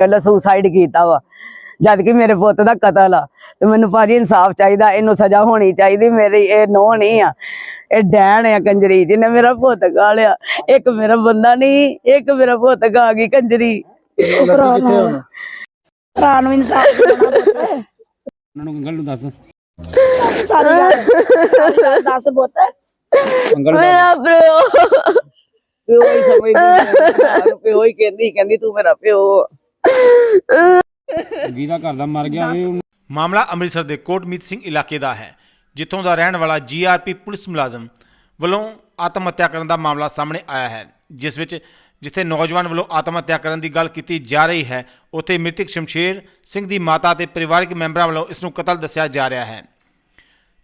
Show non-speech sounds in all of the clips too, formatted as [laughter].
ਪਹਿਲਾਂ ਸੁਸਾਈਡ ਕੀਤਾ ਵਾ। ਜਦ ਕਿ ਮੇਰੇ ਪੁੱਤ ਦਾ ਕਤਲ ਆ। ਤੇ ਮੈਨੂੰ ਭਾਜੀ ਇਨਸਾਫ ਚਾਹੀਦਾ ਇਹਨੂੰ ਸਜ਼ਾ ਹੋਣੀ ਚਾਹੀਦੀ ਮੇਰੀ ਇਹ ਨੋ ਨਹੀਂ ਆ। ਇਹ ਡੈਣ ਆ ਕੰਜਰੀ ਜਿਹਨੇ ਮੇਰਾ ਪੁੱਤ ਖਾ ਲਿਆ ਇੱਕ ਮੇਰਾ ਬੰਦਾ ਨਹੀਂ ਇੱਕ ਮੇਰਾ ਪੁੱਤ ਖਾ ਗਈ ਕੰਜਰੀ। ਭਰਾ ਨੂੰ ਇਨਸਾਫ ਦੇਣਾ ਪੁੱਤ। ਉਹਨਾਂ ਨੂੰ ਅੰਕਲ ਨੂੰ ਦੱਸ। ਸਾਰੀ ਗੱਲ। ਗੱਲ ਦੱਸ ਪੁੱਤ। ਮੇਰਾ ਪਿਓ ਪਿਓ ਹੀ ਸਮਝਦੀ ਪਿਓ ਹੀ ਕਹਿੰਦੀ ਕਹਿੰਦੀ ਤੂੰ ਮੇਰਾ ਪਿਓ। ਆ। ਜਿਹਦਾ ਘਰ ਦਾ ਮਰ ਗਿਆ ਹੋਵੇ, ਉਹਨੂੰ ਮਾਮਲਾ ਅੰਮ੍ਰਿਤਸਰ ਦੇ ਕੋਟਮੀਤ ਸਿੰਘ ਇਲਾਕੇ ਦਾ ਹੈ, ਜਿੱਥੋਂ ਦਾ ਰਹਿਣ ਵਾਲਾ ਜੀਆਰਪੀ ਪੁਲਿਸ ਮੁਲਾਜ਼ਮ ਵੱਲੋਂ ਆਤਮ ਹੱਤਿਆ ਕਰਨ ਦਾ ਮਾਮਲਾ ਸਾਹਮਣੇ ਆਇਆ ਹੈ, ਜਿਸ ਵਿੱਚ ਜਿੱਥੇ ਨੌਜਵਾਨ ਵੱਲੋਂ ਆਤਮ ਹੱਤਿਆ ਕਰਨ ਦੀ ਗੱਲ ਕੀਤੀ ਜਾ ਰਹੀ ਹੈ, ਉੱਥੇ ਮ੍ਰਿਤਕ ਸ਼ਮਸ਼ੇਰ ਸਿੰਘ ਦੀ ਮਾਤਾ ਤੇ ਪਰਿਵਾਰਕ ਮੈਂਬਰਾਂ ਵੱਲੋਂ ਇਸ ਨੂੰ ਕਤਲ ਦੱਸਿਆ ਜਾ ਰਿਹਾ ਹੈ।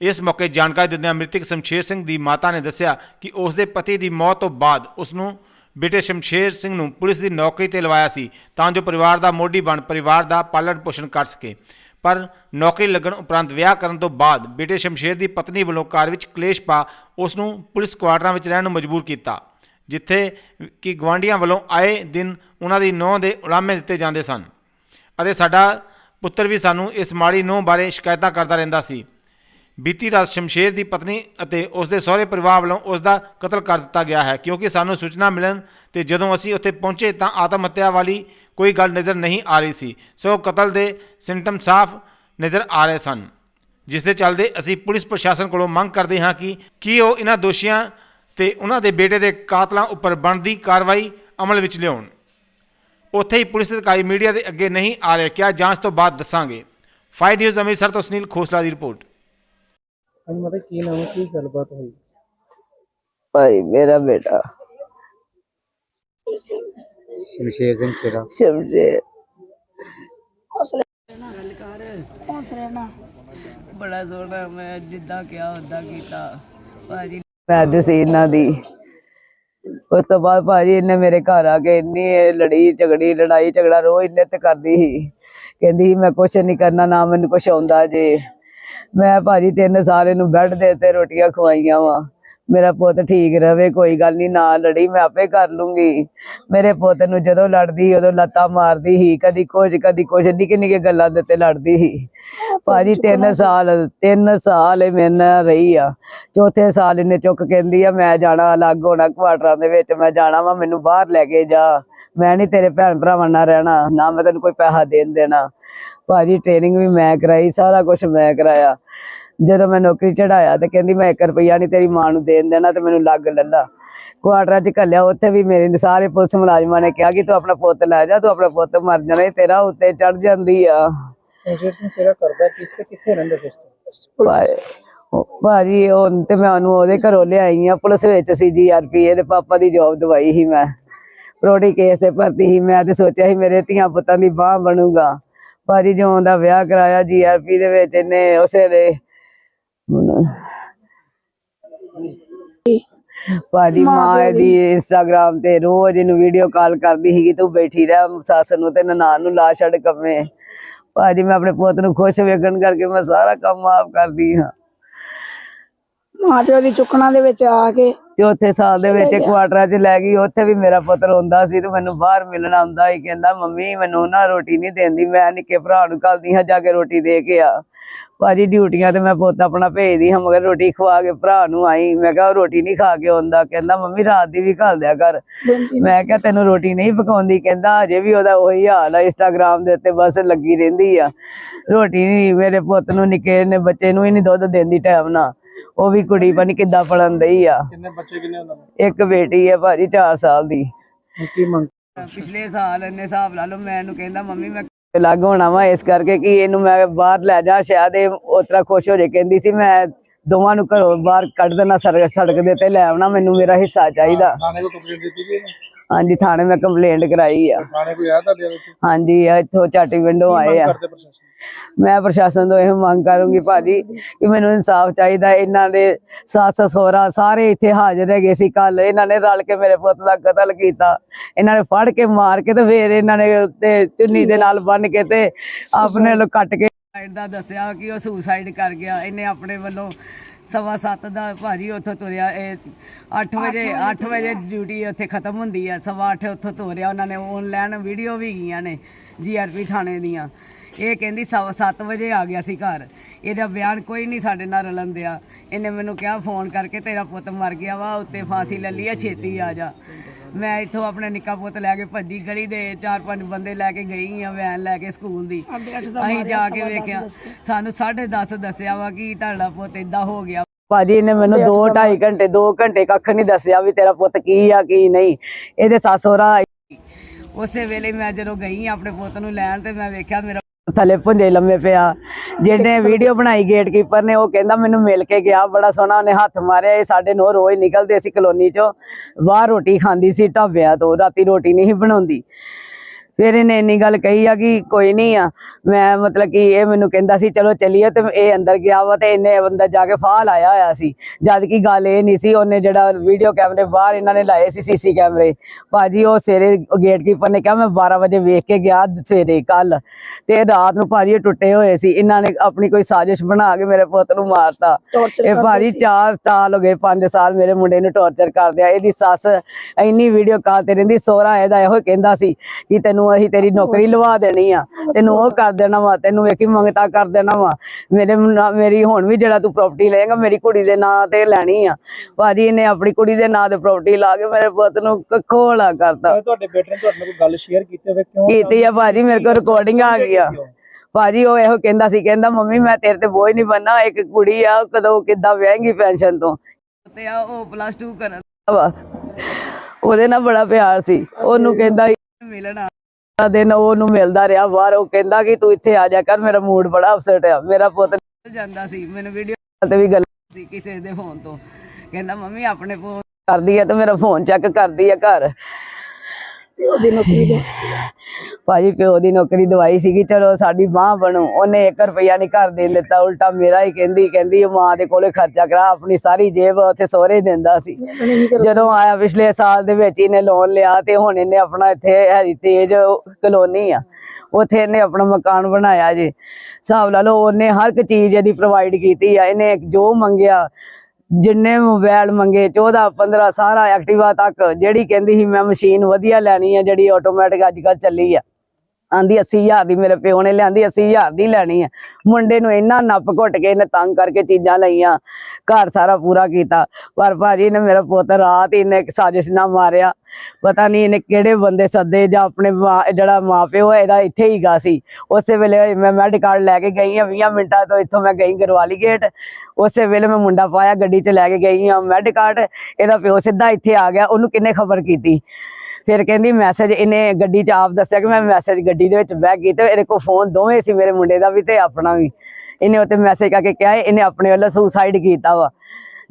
ਇਸ ਮੌਕੇ ਜਾਣਕਾਰੀ ਦਿੰਦਿਆਂ ਮ੍ਰਿਤਕ ਸ਼ਮਸ਼ੇਰ ਸਿੰਘ ਦੀ ਮਾਤਾ ਨੇ ਦੱਸਿਆ ਕਿ ਉਸ ਦੇ ਪਤੀ ਦੀ ਮੌਤ ਤੋਂ ਬਾਅਦ ਉਸ ਨੂੰ ਬੇਟੇ ਸ਼ਮਸ਼ੇਰ ਸਿੰਘ ਨੂੰ ਪੁਲਿਸ ਦੀ ਨੌਕਰੀ ਤੇ ਲਵਾਇਆ ਸੀ ਤਾਂ ਜੋ ਪਰਿਵਾਰ ਦਾ ਮੋਢੀ ਬਣ, ਪਰਿਵਾਰ ਦਾ ਪਾਲਣ ਪੋਸ਼ਣ ਕਰ ਸਕੇ। ਪਰ ਨੌਕਰੀ ਲੱਗਣ ਉਪਰੰਤ ਵਿਆਹ ਕਰਨ ਤੋਂ ਬਾਅਦ ਬੇਟੇ ਸ਼ਮਸ਼ੇਰ ਦੀ ਪਤਨੀ ਵੱਲੋਂ ਘਰ ਵਿੱਚ ਕਲੇਸ਼ ਪਾ ਉਸ ਨੂੰ ਪੁਲਿਸ ਕੁਆਟਰਾਂ ਵਿੱਚ ਰਹਿਣ ਨੂੰ ਮਜਬੂਰ ਕੀਤਾ, ਜਿੱਥੇ ਕਿ ਗਵਾਂਢੀਆਂ ਵੱਲੋਂ ਆਏ ਦਿਨ ਉਹਨਾਂ ਦੀ ਨੌਂ ਦੇ ਉਲਾਮੇ ਦਿੱਤੇ ਜਾਂਦੇ ਸਨ। ਅਤੇ ਸਾਡਾ ਪੁੱਤਰ ਵੀ ਸਾਨੂੰ ਇਸ ਮਾੜੀ ਨੌਂ ਬਾਰੇ ਸ਼ਿਕਾਇਤਾਂ ਕਰਦਾ ਰਹਿੰਦਾ ਸੀ। ਬੀਤੀ ਰਾਤ ਸ਼ਮਸ਼ੇਰ ਦੀ ਪਤਨੀ ਅਤੇ ਉਸ ਦੇ ਸਹੁਰੇ ਪਰਿਵਾਰ ਵੱਲੋਂ ਉਸ ਦਾ ਕਤਲ ਕਰ ਦਿੱਤਾ ਗਿਆ ਹੈ, ਕਿਉਂਕਿ ਸਾਨੂੰ ਸੂਚਨਾ ਮਿਲਣ ਤੇ ਜਦੋਂ ਅਸੀਂ ਉੱਥੇ ਪਹੁੰਚੇ ਤਾਂ ਆਤਮ ਹੱਤਿਆ ਵਾਲੀ ਕੋਈ ਗੱਲ ਨਜ਼ਰ ਨਹੀਂ ਆ ਰਹੀ ਸੀ, ਸੋ ਕਤਲ ਦੇ ਸਿੰਪਟਮ ਸਾਫ਼ ਨਜ਼ਰ ਆ ਰਹੇ ਸਨ, ਜਿਸ ਦੇ ਚੱਲਦੇ ਅਸੀਂ ਪੁਲਿਸ ਪ੍ਰਸ਼ਾਸਨ ਕੋਲੋਂ ਮੰਗ ਕਰਦੇ ਹਾਂ ਕਿ, ਕੀ ਉਹ ਇਹਨਾਂ ਦੋਸ਼ੀਆਂ ਤੇ ਉਹਨਾਂ ਦੇ ਬੇਟੇ ਦੇ ਕਾਤਲਾਂ ਉੱਪਰ ਬਣਦੀ ਕਾਰਵਾਈ ਅਮਲ ਵਿੱਚ ਲਿਆਉਣ। ਉੱਥੇ ਹੀ ਪੁਲਿਸ ਅਧਿਕਾਰੀ ਮੀਡੀਆ ਦੇ ਅੱਗੇ ਨਹੀਂ ਆ ਰਿਹਾ ਕਿਹਾ ਜਾਂਚ ਤੋਂ ਬਾਅਦ ਦੱਸਾਂਗੇ। ਫਾਈਵ ਨਿਊਜ਼ ਅੰਮ੍ਰਿਤਸਰ ਤੋਂ ਸੁਨੀਲ ਖੋਸਲਾ ਦੀ ਰਿਪੋਰਟ। ਹਾਂਜੀ ਮਤਲਬ ਕੀ ਨਾਮ ਹੈ ਕੀ ਗੱਲਬਾਤ ਹੋਈ? ਭਾਈ ਮੇਰਾ ਬੇਟਾ। ਸ਼ਮਸ਼ੇਰ ਸਿੰਘ ਛੇਰਾ ਸ਼ਮਸ਼ੇਰ। ਹੌਸਲੇ ਨਾਲ ਬੜਾ ਸੋਹਣਾ ਮੈਂ ਜਿੱਦਾਂ ਕਿਹਾ ਉਦਾਂ ਕੀਤਾ। ਭਾਜੀ ਮੈਂ ਅੱਜ ਸੀ ਇਹਨਾਂ ਦੀ। ਉਸ ਤੋਂ ਬਾਅਦ ਭਾਜੀ ਇਹਨੇ ਮੇਰੇ ਘਰ ਆ ਕੇ ਇੰਨੀ ਇਹ ਲੜੀ ਝਗੜੀ ਲੜਾਈ ਝਗੜਾ ਰੋਜ਼ ਨਿੱਤ ਕਰਦੀ ਸੀ। ਕਹਿੰਦੀ ਸੀ, ਮੈਂ ਕੁਛ ਨਹੀਂ ਕਰਨਾ ਨਾ ਮੈਨੂੰ ਕੁਛ ਆਉਂਦਾ ਜੇ। ਮੈਂ ਭਾਜੀ ਤਿੰਨ ਸਾਲ ਇਹਨੂੰ ਬੈੱਡ ਦੇ ਤੇ ਰੋਟੀਆਂ ਖਵਾਈਆਂ ਵਾ। ਮੇਰਾ ਪੁੱਤ ਠੀਕ ਰਵੇ ਕੋਈ ਗੱਲ ਨਹੀਂ ਨਾ ਲੜੀ ਮੈਂ ਆਪੇ ਕਰ ਲੂੰਗੀ। ਮੇਰੇ ਪੁੱਤ ਨੂੰ ਜਦੋਂ ਲੜਦੀ ਉਦੋਂ ਲੱਤਾਂ ਮਾਰਦੀ ਸੀ ਕਦੀ ਕੁਝ ਕਦੀ ਕੁਝ ਨਿੱਕੀ ਨਿੱਕੀ ਗੱਲਾਂ ਦੇ ਤੇ ਲੜਦੀ ਸੀ। ਭਾਜੀ ਤਿੰਨ ਸਾਲ ਤਿੰਨ ਸਾਲ ਇਹ ਮੇਰੇ ਨਾਲ ਰਹੀ ਆ। ਚੌਥੇ ਸਾਲ ਇਹਨੇ ਚੁੱਕ ਕਹਿੰਦੀ ਆ ਮੈਂ ਜਾਣਾ ਅਲੱਗ ਹੋਣਾ ਕੁਆਟਰਾਂ ਦੇ ਵਿੱਚ ਮੈਂ ਜਾਣਾ ਵਾ ਮੈਨੂੰ ਬਾਹਰ ਲੈ ਕੇ ਜਾ। ਮੈਂ ਨਹੀਂ ਤੇਰੇ ਭੈਣ ਭਰਾਵਾਂ ਨਾਲ ਰਹਿਣਾ ਨਾ ਮੈਂ ਤੈਨੂੰ ਕੋਈ ਪੈਸਾ ਦੇਣ ਦੇਣਾ। ਭਾਜੀ ਟ੍ਰੇਨਿੰਗ ਵੀ ਮੈਂ ਕਰਾਈ ਸਾਰਾ ਕੁਝ ਮੈਂ ਕਰਾਇਆ। ਜਦੋਂ ਮੈਂ ਨੌਕਰੀ ਚੜਾਇਆ ਤੇ ਕਹਿੰਦੀ ਮੈਂ 1 ਰੁਪਈਆ ਨਹੀਂ ਤੇਰੀ ਮਾਂ ਨੂੰ ਦੇਣ ਦੇਣਾ ਤੇ ਮੈਨੂੰ ਲੱਗ ਲੱਲਾ। ਕੁਆਟਰਾਂ 'ਚ ਘੱਲਿਆ ਉੱਥੇ ਵੀ ਮੇਰੇ ਸਾਰੇ ਪੁਲਿਸ ਮੁਲਾਜ਼ਮਾਂ ਨੇ ਕਿਹਾ ਕਿ ਤੂੰ ਆਪਣਾ ਪੁੱਤ ਲੈ ਜਾ ਤੂੰ ਆਪਣਾ ਪੁੱਤ ਮਰ ਜਾਣਾ ਤੇਰਾ ਉੱਤੇ ਚੜ ਜਾਂਦੀ ਆ। ਸ਼ਮਸ਼ੇਰ ਸਿੰਘ ਸੇਵਾ ਕਰਦਾ ਕਿਸ ਤੇ ਕਿੱਥੇ ਰਹਿੰਦਾ ਸਿਸਟਮ ਭਾ- ਉਹ ਭਾਜੀ ਹੁਣ ਤੇ ਮੈਂ ਉਹਨੂੰ ਉਹਦੇ ਘਰੋਂ ਲਿਆਈ ਆ ਪੁਲਿਸ ਵਿੱਚ ਸੀ ਜੀਆਰਪੀ ਇਹਦੇ ਪਾਪਾ ਦੀ ਜੌਬ ਦਵਾਈ ਸੀ ਮੈਂ। ਪ੍ਰੋਡੀ ਕੇਸ ਤੇ ਭਰਤੀ ਸੀ ਮੈਂ ਤੇ ਸੋਚਿਆ ਸੀ ਮੇਰੇ ਧੀਆਂ ਪੁੱਤਾਂ ਦੀ ਬਾਹ ਬਣੂਗਾ। ਭਾਜੀ ਜਿਉਂ ਦਾ ਵਿਆਹ ਕਰਾਇਆ ਜੀਆਰਪੀ ਦੇ ਵਿੱਚ ਇਹਨੇ ਉਸੇ ਦੇ ਭਾਜੀ ਮਾਂ ਇਹਦੀ ਇੰਸਟਾਗ੍ਰਾਮ ਤੇ ਰੋਜ਼ ਇਹਨੂੰ ਵੀਡੀਓ ਕਾਲ ਕਰਦੀ ਸੀਗੀ ਤੂੰ ਬੈਠੀ ਰਹਿ ਸੱਸ ਨੂੰ ਤੇ ਨਨਾਣ ਨੂੰ ਲਾ ਛੱਡ ਕੰਮੇ। ਭਾਜੀ ਮੈਂ ਆਪਣੇ ਪੁੱਤ ਨੂੰ ਖੁਸ਼ ਵੇਖਣ ਕਰਕੇ ਮੈਂ ਸਾਰਾ ਕੰਮ ਆਪ ਕਰਦੀ ਹਾਂ। ਮਾਂ ਪਿਓ ਦੀ ਚੁੱਕਣਾ ਦੇ ਵਿੱਚ ਆ ਕੇ ਚੌਥੇ ਸਾਲ ਦੇ ਵਿੱਚ ਕੁਆਟਰਾਂ 'ਚ ਲੈ ਗਈ ਉੱਥੇ ਵੀ ਮੇਰਾ ਪੁੱਤ ਰੋਂਦਾ ਸੀ ਤੇ ਮੈਨੂੰ ਬਾਹਰ ਮਿਲਣ ਆਉਂਦਾ ਸੀ ਕਹਿੰਦਾ ਮੰਮੀ ਮੈਨੂੰ ਨਾ ਰੋਟੀ ਨਹੀਂ ਦਿੰਦੀ ਮੈਂ ਨਿੱਕੇ ਭਰਾ ਨੂੰ ਘੱਲਦੀ ਹਾਂ ਜਾ ਕੇ ਰੋਟੀ ਦੇ ਕੇ ਆ। ਭਾਜੀ ਡਿਊਟੀਆਂ ਤੇ ਮੈਂ ਪੁੱਤ ਆਪਣਾ ਭੇਜਦੀ ਹਾਂ ਮਗਰ ਰੋਟੀ ਖਵਾ ਕੇ ਭਰਾ ਨੂੰ ਆਈ। ਮੈਂ ਕਿਹਾ ਰੋਟੀ ਨਹੀਂ ਖਾ ਕੇ ਆਉਂਦਾ। ਕਹਿੰਦਾ ਮੰਮੀ ਰਾਤ ਦੀ ਵੀ ਘੱਲ ਦਿਆ ਕਰ। ਮੈਂ ਕਿਹਾ ਤੈਨੂੰ ਰੋਟੀ ਨਹੀਂ ਪਕਾਉਂਦੀ? ਕਹਿੰਦਾ ਅਜੇ ਵੀ ਉਹਦਾ ਉਹੀ ਹਾਲ ਆ ਇੰਸਟਾਗ੍ਰਾਮ ਦੇ ਉੱਤੇ ਬਸ ਲੱਗੀ ਰਹਿੰਦੀ ਆ। ਰੋਟੀ ਨਹੀਂ ਮੇਰੇ ਪੁੱਤ ਨੂੰ ਨਿੱਕੇ ਨੇ ਬੱਚੇ ਨੂੰ ਹੀ ਨਹੀਂ ਦੁੱਧ ਦਿੰਦੀ ਟਾਈਮ ਨਾਲ। ਉਹ ਵੀ ਕੁੜੀ ਪਤਾ ਨੀ ਕਿੱਦਾਂ ਪੜਨ ਦਈ ਆ। ਕਿੰਨੇ ਬੱਚੇ ਕਿੰਨੇ ਉਹਨਾਂ ਦੇ? ਇੱਕ ਬੇਟੀ ਹੈ ਭਾਜੀ 4 ਸਾਲ ਦੀ। ਕੀ ਮੰਗ ਪਿਛਲੇ ਸਾਲ ਇਹਨੇ ਹਿਸਾਬ ਲਾ ਲਓ ਮੈਂ ਇਹਨੂੰ ਕਹਿੰਦਾ ਮੰਮੀ ਮੈਂ ਲੱਗ ਹੋਣਾ ਵਾ ਇਸ ਕਰਕੇ ਕਿ ਇਹਨੂੰ ਮੈਂ ਬਾਹਰ ਲੈ ਜਾ ਸ਼ਾਇਦ ਇਹ ਉਸ ਤਰ੍ਹਾਂ ਖੁਸ਼ ਹੋ ਜੇ। ਕਹਿੰਦੀ ਸੀ ਮੈਂ ਦੋਵਾਂ ਨੂੰ ਘਰੋਂ ਬਾਹਰ ਕੱਢ ਦੇਣਾ ਸੜਕ ਸੜਕ ਦੇ ਤੇ ਲੈ ਆਉਣਾ ਮੈਨੂੰ ਮੇਰਾ ਹਿੱਸਾ ਚਾਹੀਦਾ। ਥਾਣੇ ਕੋ ਕੰਪਲੇਂਟ ਦਿੱਤੀ ਗਈ ਹੈ ਹਾਂਜੀ ਥਾਣੇ ਮੈਂ ਕੰਪਲੇਂਟ ਕਰਾਈ ਆ। ਥਾਣੇ ਕੋਈ ਆਇਆ ਤੁਹਾਡੇ ਹਾਂਜੀ ਇੱਥੋਂ ਚਾਟੀ ਵਿੰਡੋ ਆਏ ਆ। ਮੈਂ ਪ੍ਰਸ਼ਾਸਨ ਤੋਂ ਇਹ ਮੰਗ ਕਰੂੰਗੀ ਭਾਜੀ ਕਿ ਮੈਨੂੰ ਇਨਸਾਫ ਚਾਹੀਦਾ ਇਹਨਾਂ ਦੇ ਸੱਸ ਸਹੁਰਾ ਸਾਰੇ ਇੱਥੇ ਹਾਜ਼ਰ ਹੈਗੇ ਸੀ ਕੱਲ ਇਹਨਾਂ ਨੇ ਰਲ ਕੇ ਮੇਰੇ ਪੁੱਤ ਦਾ ਕਤਲ ਕੀਤਾ ਇਹਨਾਂ ਨੇ ਫੜ ਕੇ ਮਾਰ ਕੇ ਤੇ ਫੇਰ ਇਹਨਾਂ ਨੇ ਉੱਤੇ ਚੁੰਨੀ ਦੇ ਨਾਲ ਬੰਨ ਕੇ ਤੇ ਆਪਣੇ ਨੂੰ ਕੱਟ ਕੇ ਦਾ ਦੱਸਿਆ ਕਿ ਉਹ ਸੁਸਾਈਡ ਕਰ ਗਿਆ ਇਹਨੇ ਆਪਣੇ ਵੱਲੋਂ ਸਵਾ ਸੱਤ ਦਾ ਭਾਜੀ ਉੱਥੋਂ ਤੁਰਿਆ ਇਹ 8 ਵਜੇ 8 ਵਜੇ ਡਿਊਟੀ ਉੱਥੇ ਖਤਮ ਹੁੰਦੀ ਹੈ ਸਵਾ 8 ਉੱਥੋਂ ਤੁਰਿਆ ਉਹਨਾਂ ਨੇ ਆਨਲਾਈਨ ਵੀਡੀਓ ਵੀ ਗਈਆਂ ਨੇ ਜੀਆਰਪੀ ਥਾਣੇ ਦੀਆਂ। ਇਹ ਕਹਿੰਦੀ ਸਵਾ ਸੱਤ ਵਜੇ ਆ ਗਿਆ ਸੀ ਘਰ। ਇਹਦਾ ਬਿਆਨ ਕੋਈ ਨਹੀਂ ਸਾਡੇ ਨਾਲ ਰਲਣ ਦਿਆ। ਇਹਨੇ ਮੈਨੂੰ ਕਿਹਾ ਫੋਨ ਕਰਕੇ ਤੇਰਾ ਪੁੱਤ ਮਰ ਗਿਆ ਵਾ ਉੱਤੇ ਫਾਂਸੀ ਲੈ ਲਈ ਆ ਛੇਤੀ ਆ ਜਾ। ਮੈਂ ਇੱਥੋਂ ਆਪਣੇ ਨਿੱਕਾ ਪੁੱਤ ਲੈ ਕੇ ਭੱਜੀ ਗਲੀ ਦੇ ਚਾਰ ਪੰਜ ਬੰਦੇ ਲੈ ਕੇ ਗਈ ਆ ਵੈਨ ਲੈ ਕੇ ਸਕੂਲ ਦੀ। ਅਸੀਂ ਜਾ ਕੇ ਵੇਖਿਆ। ਸਾਨੂੰ 10:30 ਦੱਸਿਆ ਵਾ ਕਿ ਤੁਹਾਡਾ ਪੁੱਤ ਇਦਾਂ ਹੋ ਗਿਆ। ਭਾਜੀ ਨੇ ਮੈਨੂੰ 2 2.5 ਘੰਟੇ 2 ਘੰਟੇ ਕੱਖ ਨਹੀਂ ਦੱਸਿਆ ਵੀ ਤੇਰਾ ਪੁੱਤ ਕੀ ਆ ਕੀ ਨਹੀਂ। ਇਹਦੇ ਸੱਸ ਆਈ। ਉਸੇ ਵੇਲੇ ਮੈਂ ਜਦੋਂ ਗਈ ਆਪਣੇ ਪੁੱਤ ਨੂੰ ਲੈਣ ਤੇ ਮੈਂ ਵੇਖਿਆ ਮੇਰਾ ਥੱਲੇ ਭੁੰਜੇ ਲੰਮੇ ਪਿਆ ਜਿਹਨੇ [laughs] ਵੀਡੀਓ ਬਣਾਈ ਗੇਟਕੀਪਰ ਨੇ ਉਹ ਕਹਿੰਦਾ ਮੈਨੂੰ ਮਿਲ ਕੇ ਗਿਆ ਬੜਾ ਸੋਹਣਾ ਉਹਨੇ ਹੱਥ ਮਾਰਿਆ। ਇਹ ਸਾਡੇ ਨੋ ਰੋਜ਼ ਨਿਕਲਦੇ ਸੀ ਕਲੋਨੀ ਚੋਂ। ਬਾਹਰ ਰੋਟੀ ਖਾਂਦੀ ਸੀ ਢਾਬਿਆਂ ਤੋਂ ਰਾਤੀ ਰੋਟੀ ਨਹੀਂ ਬਣਾਉਂਦੀ। ਫਿਰ ਇਹਨੇ ਇੰਨੀ ਗੱਲ ਕਹੀ ਆ ਕਿ ਕੋਈ ਨਹੀਂ ਆ। ਮੈਂ ਮਤਲਬ ਕਿ ਇਹ ਮੈਨੂੰ ਕਹਿੰਦਾ ਸੀ ਚਲੋ ਚੱਲੀਏ। ਤੇ ਇਹ ਅੰਦਰ ਗਿਆ ਵਾ ਤੇ ਇਹਨੇ ਅੰਦਰ ਜਾ ਕੇ ਫਾਹ ਲਾਇਆ ਹੋਇਆ ਸੀ। ਜਦ ਕਿ ਗੱਲ ਇਹ ਨਹੀਂ ਸੀ ਉਹਨੇ ਜਿਹੜਾ ਵੀਡੀਓ ਕੈਮਰੇ ਬਾਹਰ ਇਹਨਾਂ ਨੇ ਲਾਏ ਸੀ ਸੀਸੀ ਕੈਮਰੇ ਭਾਜੀ ਉਹ ਸਵੇਰੇ ਗੇਟਕੀਪਰ ਨੇ ਕਿਹਾ ਮੈਂ 12 ਵਜੇ ਵੇਖ ਕੇ ਗਿਆ ਸਵੇਰੇ ਕੱਲ ਤੇ ਰਾਤ ਨੂੰ ਭਾਜੀ ਟੁੱਟੇ ਹੋਏ ਸੀ। ਇਹਨਾਂ ਨੇ ਆਪਣੀ ਕੋਈ ਸਾਜ਼ਿਸ਼ ਬਣਾ ਕੇ ਮੇਰੇ ਪੁੱਤ ਨੂੰ ਮਾਰਤਾ। ਇਹ ਭਾਜੀ 4 ਸਾਲ ਹੋ ਗਏ 5 ਸਾਲ ਮੇਰੇ ਮੁੰਡੇ ਨੂੰ ਟੌਰਚਰ ਕਰਦੇ ਆ। ਇਹਦੀ ਸੱਸ ਇੰਨੀ ਵੀਡੀਓ ਕਾਲ ਤੇ ਰਹਿੰਦੀ ਸੋਹਰਾ ਇਹਦਾ ਇਹੋ ਕਹਿੰਦਾ ਸੀ ਕਿ ਤੈਨੂੰ ਅਸੀਂ ਤੇਰੀ ਨੌਕਰੀ ਲਵਾ ਦੇਣੀ ਆ। ਤੈਨੂੰ ਉਹ ਕਰ ਦੇਣਾ ਵਾ ਤੈਨੂੰ ਵੇਖੀ ਮੰਗਤਾ ਕਰ ਦੇਣਾ ਵਾ। ਮੇਰੇ ਮੇਰੀ ਹੁਣ ਵੀ ਜਿਹੜਾ ਤੂੰ ਪ੍ਰਾਪਰਟੀ ਲਏਗਾ ਮੇਰੀ ਕੁੜੀ ਦੇ ਨਾਂ ਤੇ ਲੈਣੀ ਆ। ਭਾਜੀ ਇਹਨੇ ਆਪਣੀ ਕੁੜੀ ਦੇ ਨਾਂ ਤੇ ਪ੍ਰਾਪਰਟੀ ਲਾ ਕੇ ਮੇਰੇ ਪੁੱਤ ਨੂੰ ਖੋਲਾ ਕਰਤਾ। ਤੁਹਾਡੇ ਬੇਟੇ ਨੇ ਤੁਹਾਡੇ ਨਾਲ ਕੋਈ ਗੱਲ ਸ਼ੇਅਰ ਕੀਤੀ ਹੋਵੇ ਕਿਉਂ ਕੀਤੀ ਆ ਭਾਜੀ ਮੇਰੇ ਕੋਲ ਰਿਕਾਰਡਿੰਗ ਆ ਗਈ ਆ। ਭਾਜੀ ਉਹ ਇਹੋ ਕਹਿੰਦਾ ਸੀ ਕਹਿੰਦਾ ਮੰਮੀ ਮੈਂ ਤੇਰੇ ਤੇ ਬੋਝ ਨਹੀਂ ਬੰਨਾ ਇੱਕ ਕੁੜੀ ਆ ਕਦੋਂ ਕਿੱਦਾਂ ਵਿਆਹੇਂਗੀ ਪੈਨਸ਼ਨ ਤੋਂ? ਤੇ ਆ ਉਹ ਪਲੱਸ 2 ਕਰਨ ਵਾ। ਉਹਦੇ ਨਾਲ ਬੜਾ ਪਿਆਰ ਸੀ। ਉਹਨੂੰ ਕਹਿੰਦਾ ਮਿਲਣਾ। ਦਿਨ ਉਹਨੂੰ ਮਿਲਦਾ ਰਿਹਾ ਬਾਹਰ ਉਹ ਕਹਿੰਦਾ ਕਿ ਤੂੰ ਇੱਥੇ ਆ ਜਾ ਕਰ ਮੇਰਾ ਮੂਡ ਬੜਾ ਅਪਸੈਟ ਆ ਮੇਰਾ ਪੁੱਤ ਨਿਕਲ ਜਾਂਦਾ ਸੀ ਮੈਨੂੰ ਵੀਡੀਓ ਤੇ ਵੀ ਗੱਲ ਸੀ ਕਿਸੇ ਦੇ ਫੋਨ ਤੋਂ। ਕਹਿੰਦਾ ਮੰਮੀ ਆਪਣੇ ਫੋਨ ਕਰਦੀ ਆ ਤੇ ਮੇਰਾ ਫੋਨ ਚੈੱਕ ਕਰਦੀ ਆ ਘਰ। ਉਹਦੀ ਨੌਕਰੀ ਦੇ। ਭਾਜੀ ਪਿਓ ਦੀ ਨੌਕਰੀ ਦਵਾਈ ਸੀਗੀ ਚਲੋ ਸਾਡੀ ਮਾਂ ਬਣੋ। ਉਹਨੇ 1 ਰੁਪਿਆ ਨਹੀਂ ਘਰ ਦੇਣ ਦਿੱਤਾ ਉਲਟਾ ਮੇਰਾ ਹੀ ਕਹਿੰਦੀ ਕਹਿੰਦੀ ਮਾਂ ਦੇ ਕੋਲੇ ਖਰਚਾ ਕਰਾ ਆਪਣੀ ਸਾਰੀ ਜੇਬ ਉੱਥੇ ਸਹੁਰੇ ਦਿੰਦਾ ਸੀ। ਜਦੋਂ ਆਇਆ ਪਿਛਲੇ ਸਾਲ ਦੇ ਵਿੱਚ ਇਹਨੇ ਲੋਨ ਲਿਆ ਤੇ ਹੁਣ ਇਹਨੇ ਆਪਣਾ ਇੱਥੇ ਹੈਰੀਟੇਜ ਕਲੋਨੀ ਆ। ਉੱਥੇ ਇਹਨੇ ਆਪਣਾ ਮਕਾਨ ਬਣਾਇਆ ਜੀ। ਹਿਸਾਬ ਲਾ ਲਓ ਉਹਨੇ ਹਰ ਇੱਕ ਚੀਜ਼ ਇਹਦੀ ਪ੍ਰੋਵਾਈਡ ਕੀਤੀ ਆ। ਇਹਨੇ ਜੋ ਮੰਗਿਆ ਜਿੰਨੇ ਮੋਬਾਈਲ ਮੰਗੇ 14 15 ਸਾਰਾ ਐਕਟਿਵਾ ਤੱਕ, ਜਿਹੜੀ ਕਹਿੰਦੀ ਸੀ ਮੈਂ ਮਸ਼ੀਨ ਵਧੀਆ ਲੈਣੀ ਹੈ ਜਿਹੜੀ ਆਟੋਮੈਟਿਕ ਅੱਜ ਕੱਲ ਚੱਲੀ ਆ। ਆਂਦੀ 80000 ਦੀ, ਮੇਰੇ ਪਿਓ ਨੇ ਲਿਆਂਦੀ 80000 ਦੀ ਲੈਣੀ ਹੈ। ਮੁੰਡੇ ਨੂੰ ਇੰਨਾ ਨੱਪ ਘੁੱਟ ਕੇ ਇਹਨੇ ਤੰਗ ਕਰਕੇ ਚੀਜ਼ਾਂ ਲਈਆਂ, ਘਰ ਸਾਰਾ ਪੂਰਾ ਕੀਤਾ। ਪਰ ਭਾਜੀ ਨੇ ਮੇਰਾ ਪੁੱਤ ਰਾਤ ਹੀ ਇਹਨੇ ਇੱਕ ਸਾਜ਼ਿਸ਼ ਨਾਲ ਮਾਰਿਆ। ਪਤਾ ਨਹੀਂ ਇਹਨੇ ਕਿਹੜੇ ਬੰਦੇ ਸੱਦੇ ਜਾਂ ਆਪਣੇ ਮਾਂ- ਜਿਹੜਾ ਮਾਪਿਓ ਹੈ, ਇਹਦਾ ਇੱਥੇ ਹੀ ਗਾ ਸੀ। ਉਸੇ ਵੇਲੇ ਮੈਂ ਮੈਡ ਕਾਰਡ ਲੈ ਕੇ ਗਈ ਆ 20 ਮਿੰਟਾਂ ਤੋਂ ਇੱਥੋਂ ਮੈਂ ਗਈ ਗਰਵਾਲੀ ਗੇਟ ਉਸੇ ਵੇਲੇ ਮੈਂ ਮੁੰਡਾ ਪਾਇਆ, ਗੱਡੀ 'ਚ ਲੈ ਕੇ ਗਈ ਆ ਮੈਡ ਕਾਰਡ ਇਹਦਾ ਪਿਓ ਸਿੱਧਾ ਇੱਥੇ ਆ ਗਿਆ, ਉਹਨੂੰ ਕਿੰਨੇ ਖਬਰ ਕੀਤੀ? ਫਿਰ ਕਹਿੰਦੀ ਮੈਸੇਜ ਇਹਨੇ ਗੱਡੀ 'ਚ ਆਪ ਦੱਸਿਆ ਕਿ ਮੈਂ ਮੈਸੇਜ ਗੱਡੀ ਦੇ ਵਿੱਚ ਬਹਿ ਗਈ ਤੇ ਕੋਲ ਫੋਨ ਦੋਵੇਂ ਸੀ ਮੇਰੇ ਮੁੰਡੇ ਦਾ ਵੀ ਤੇ ਆਪਣਾ ਵੀ। ਇਹਨੇ ਉੱਤੇ ਮੈਸੇਜ ਕਰਕੇ ਕਿਹਾ, ਇਹਨੇ ਆਪਣੇ ਵੱਲੋਂ ਸੁਸਾਈਡ ਕੀਤਾ ਵਾ।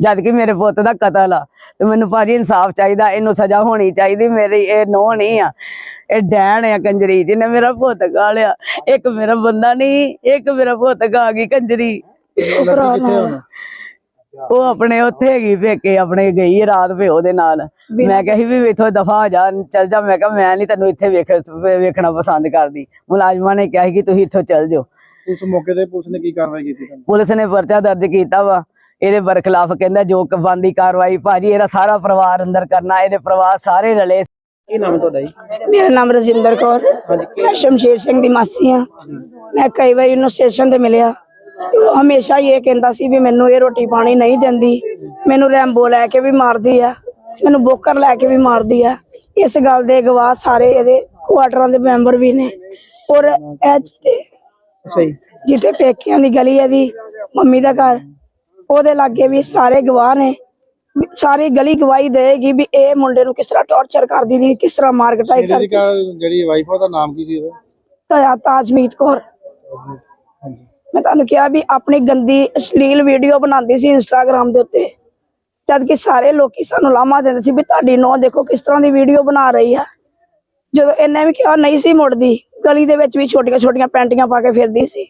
ਜਦ ਕਿ ਮੇਰੇ ਪੁੱਤ ਦਾ ਕਤਲ ਆ। ਤੇ ਮੈਨੂੰ ਭਾਜੀ ਇਨਸਾਫ ਚਾਹੀਦਾ, ਇਹਨੂੰ ਸਜ਼ਾ ਹੋਣੀ ਚਾਹੀਦੀ, ਮੇਰੀ ਇਹ ਨੋ ਨਹੀਂ ਆ। ਇਹ ਡੈਣ ਆ ਕੰਜਰੀ, ਜਿਹਨੇ ਮੇਰਾ ਪੁੱਤ ਖਾ ਲਿਆ ਇੱਕ ਮੇਰਾ ਬੰਦਾ ਨਹੀਂ ਇੱਕ ਮੇਰਾ ਪੁੱਤ ਖਾ ਗਈ ਕੰਜਰੀ। ਉਹ ਆਪਣੇ ਉੱਥੇ ਹੈਗੀ ਪੇਕੇ ਆਪਣੇ ਗਈ ਹੈ ਰਾਤ ਪਿਓ ਦੇ ਨਾਲ। ਮੈਂ ਕਿਹਾ ਸੀ ਵੀ ਇਥੋਂ ਦਫਾ ਹੋ ਜਾ ਚੱਲ ਜਾ। ਮੈਂ ਕਿਹਾ ਮੈਂ ਨਹੀਂ ਤੈਨੂੰ ਇੱਥੇ ਵੇਖ ਵੇਖਣਾ ਪਸੰਦ ਕਰਦੀ। ਮੁਲਾਜ਼ਮਾਂ ਨੇ ਕਿਹਾ ਕਿ ਤੁਸੀਂ ਇੱਥੋਂ ਚੱਲ ਜਾਓ। ਉਸ ਮੌਕੇ ਤੇ ਪੁਲਿਸ ਨੇ ਕੀ ਕਾਰਵਾਈ ਕੀਤੀ ਤੁਹਾਨੂੰ? ਪੁਲਿਸ ਨੇ ਪਰਚਾ ਦਰਜ ਕੀਤਾ ਵਾ। ਇਹਦੇ ਬਰਖਲਾਫ ਕਹਿੰਦਾ ਜੋ ਬੰਦੀ ਕਾਰਵਾਈ ਭਾਜੀ ਇਹਦਾ ਸਾਰਾ ਪਰਿਵਾਰ ਅੰਦਰ ਕਰਨਾ ਇਹਦੇ ਪਰਿਵਾਰ ਸਾਰੇ ਰਲੇ। ਕੀ ਨਾਮ ਤੁਹਾਡਾ ਜੀ? ਮੇਰਾ ਨਾਮ ਰਜਿੰਦਰ ਕੌਰ। ਮੈਂ ਸ਼ਮਸ਼ੇਰ ਸਿੰਘ ਦੀ ਮਾਸੀ ਆ ਮੈਂ ਕਈ ਵਾਰੀ ਉਹਨੂੰ ਸਟੇਸ਼ਨ ਤੇ ਮਿਲਿਆ। ਉਹ ਹਮੇਸ਼ਾ ਹੀ ਇਹ ਕਹਿੰਦਾ ਸੀ ਵੀ ਮੈਨੂੰ ਇਹ ਰੋਟੀ ਪਾਣੀ ਨਹੀਂ ਦਿੰਦੀ। ਮੈਨੂੰ ਰੈਂਬੋ ਲੈ ਕੇ ਵੀ ਮਾਰਦੀ ਆ ਮੈਨੂੰ ਬੋਕਰ ਲੈ ਕੇ ਵੀ ਮਾਰਦੀ ਆ। ਇਸ ਗੱਲ ਦੇ ਗਵਾਹ ਸਾਰੇ ਇਹਦੇ ਕੁਆਟਰਾਂ ਦੇ ਮੈਂਬਰ ਵੀ ਨੇ। ਔਰ ਇਹ ਜਿੱਥੇ ਜੀ। ਜਿੱਥੇ ਪੇਕਿਆਂ ਦੀ ਗਲੀ ਹੈ ਦੀ ਮੰਮੀ ਦਾ ਘਰ ਉਹਦੇ ਲਾਗੇ ਵੀ ਸਾਰੇ ਗਵਾਹ ਨੇ। ਸਾਰੀ ਗਲੀ ਗਵਾਹੀ ਦੇਗੀ ਵੀ ਇਹ ਮੁੰਡੇ ਨੂੰ ਕਿਸ ਤਰ੍ਹਾਂ ਟੌਰਚਰ ਕਰਦੀ ਰਹੀ ਕਿਸ ਤਰ੍ਹਾਂ ਮਾਰ ਕਟਾਈ ਕਰਦੀ। ਜਿਹੜੀ ਵਾਈਫ ਉਹਦਾ ਨਾਮ ਕੀ ਸੀ ਉਹਦਾ? ਤਾਜਮੀਤ ਕੌਰ। ਹਾਂਜੀ। ਮੈਂ ਤੁਹਾਨੂੰ ਕਿਹਾ ਵੀ ਆਪਣੀ ਗੰਦੀ, ਅਸ਼ਲੀਲ ਵੀਡੀਓ ਬਣਾਉਂਦੀ ਸੀ ਇੰਸਟਾਗ੍ਰam ਦੇ ਉੱਤੇ। ਜਦ ਕਿ ਸਾਰੇ ਲੋਕੀ ਸਾਨੂੰ ਲਾਮਾ ਦਿੰਦੇ ਸੀ ਵੀ ਤੁਹਾਡੀ ਨੌ ਦੇਖੋ ਕਿਸ ਤਰ੍ਹਾਂ ਦੀ ਵੀਡੀਓ ਬਣਾ ਰਹੀ ਹੈ ਜਦੋਂ ਇਹਨੇ ਵੀ ਕਿਹਾ ਨਹੀਂ ਸੀ ਮੁੜਦੀ, ਗਲੀ ਦੇ ਵਿੱਚ ਵੀ ਛੋਟੀਆਂ ਛੋਟੀਆਂ ਪੈਂਟੀਆਂ ਪਾ ਕੇ ਫਿਰਦੀ ਸੀ।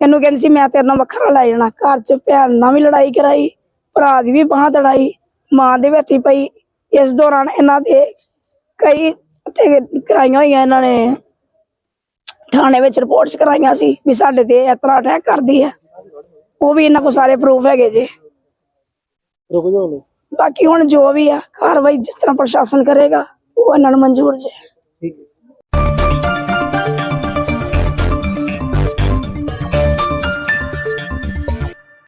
ਇਹਨੂੰ ਕਹਿੰਦੀ ਸੀ, ਮੈਂ ਤੇਰੇ ਨਾਲ ਵੱਖਰਾ ਲੈ ਜਾਣਾ। ਘਰ 'ਚ ਭੈਣ ਨਾਲ ਵੀ ਲੜਾਈ ਕਰਾਈ, ਭਰਾ ਦੀ ਵੀ ਬਾਂਹ ਤੜਾਈ, ਮਾਂ ਦੇ ਵੀ ਹੱਥੀ ਪਈ। ਇਸ ਦੌਰਾਨ ਇਹਨਾਂ ਦੇ ਕਈ ਤੇ ਕਰਾਈਆਂ ਹੋਈਆਂ ਇਹਨਾਂ ਨੇ। ਥਾਣੇ ਵਿੱਚ ਰਿਪੋਰਟਸ ਕਰਾਈਆਂ ਸੀ ਵੀ ਸਾਡੇ ਤੇ ਇਸ ਤਰ੍ਹਾਂ ਅਟੈਕ ਕਰਦੀ ਹੈ। ਉਹ ਵੀ ਇਹਨਾਂ ਕੋਲ ਸਾਰੇ ਪ੍ਰੂਫ ਹੈਗੇ ਜੇ। ਰੁਕ ਜਾਓ। ਬਾਕੀ ਹੁਣ ਜੋ ਵੀ ਆ ਕਾਰਵਾਈ ਜਿਸ ਤਰ੍ਹਾਂ ਪ੍ਰਸ਼ਾਸਨ ਕਰੇਗਾ ਉਹ ਇਹਨਾਂ ਨੂੰ ਮਨਜ਼ੂਰ ਜੇ।